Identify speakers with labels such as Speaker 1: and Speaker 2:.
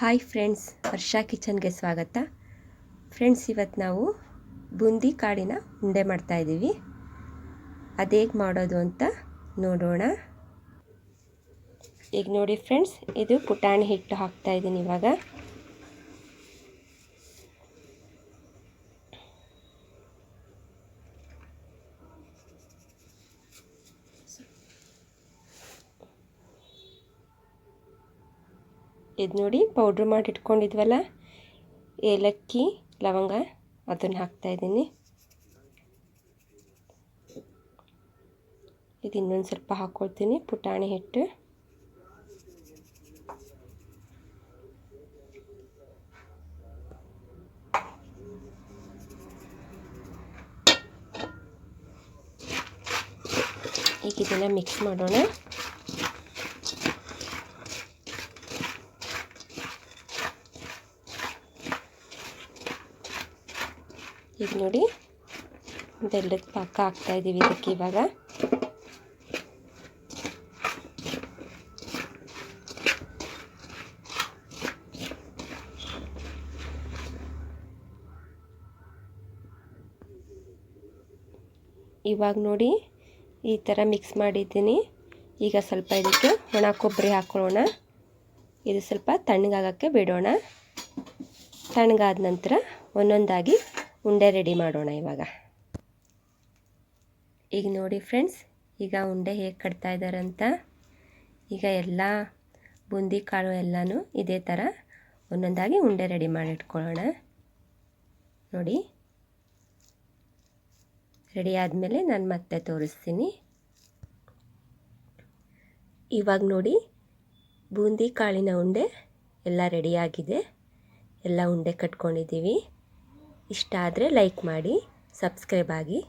Speaker 1: Hi friends ವರ್ಷಾ ಕಿಚನ್ಗೆ ಸ್ವಾಗತ. Friends, ಇವತ್ತು ನಾವು ಬೂಂದಿ ಕಾಡಿನ ಉಂಡೆ ಮಾಡ್ತಾಯಿದ್ದೀವಿ ಅದು ಹೇಗೆ ಮಾಡೋದು ಅಂತ ನೋಡೋಣ. ಈಗ ನೋಡಿ ಫ್ರೆಂಡ್ಸ್, ಇದು ಪುಟಾಣಿ ಹಿಟ್ಟು ಹಾಕ್ತಾಯಿದ್ದೀನಿ ಇವಾಗ. ಇದು ನೋಡಿ ಪೌಡ್ರ್ ಮಾಡಿ ಇಟ್ಕೊಂಡಿದ್ವಲ್ಲ ಏಲಕ್ಕಿ, ಲವಂಗ, ಅದನ್ನು ಹಾಕ್ತಾಯಿದ್ದೀನಿ ಇದು ಇನ್ನೊಂದು ಸ್ವಲ್ಪ ಹಾಕ್ಕೊಳ್ತೀನಿ ಪುಟಾಣಿ ಹಿಟ್ಟು. ಈಗ ಇದನ್ನು ಮಿಕ್ಸ್ ಮಾಡೋಣ. ಈಗ ನೋಡಿ ಬೆಲ್ಲದ ಪಾಕ ಹಾಕ್ತಾ ಇದ್ದೀವಿ ಇದಕ್ಕೆ ಇವಾಗ. ಇವಾಗ ನೋಡಿ, ಈ ಥರ ಮಿಕ್ಸ್ ಮಾಡಿದ್ದೀನಿ. ಈಗ ಸ್ವಲ್ಪ ಇದಕ್ಕೆ ಒಣ ಕೊಬ್ಬರಿ ಹಾಕೊಳ್ಳೋಣ. ಇದು ಸ್ವಲ್ಪ ತಣ್ಣಗಾಗಕ್ಕೆ ಬಿಡೋಣ. ತಣ್ಣಗಾದ ನಂತರ ಒಂದೊಂದಾಗಿ ಉಂಡೆ ರೆಡಿ ಮಾಡೋಣ ಇವಾಗ. ಈಗ ನೋಡಿ ಫ್ರೆಂಡ್ಸ್ ಈಗ ಉಂಡೆ ಹೇಗೆ ಕಟ್ತಾ ಇದ್ದಾರಂತ ಈಗ ಎಲ್ಲ ಬೂಂದಿ ಕಾಳು ಎಲ್ಲನೂ ಇದೇ ಥರ ಒಂದೊಂದಾಗಿ ಉಂಡೆ ರೆಡಿ ಮಾಡಿಟ್ಕೊಳ್ಳೋಣ. ನೋಡಿ. ರೆಡಿ ಆದಮೇಲೆ ನಾನು ಮತ್ತೆ ತೋರಿಸ್ತೀನಿ. ಇವಾಗ ನೋಡಿ ಬೂಂದಿ ಕಾಳಿನ ಉಂಡೆ ಎಲ್ಲ ರೆಡಿಯಾಗಿದೆ ಎಲ್ಲ ಉಂಡೆ ಕಟ್ಕೊಂಡಿದ್ದೀವಿ. ಇಷ್ಟ ಆದರೆ ಲೈಕ್ ಮಾಡಿ ಸಬ್ಸ್ಕ್ರೈಬ್ ಆಗಿ.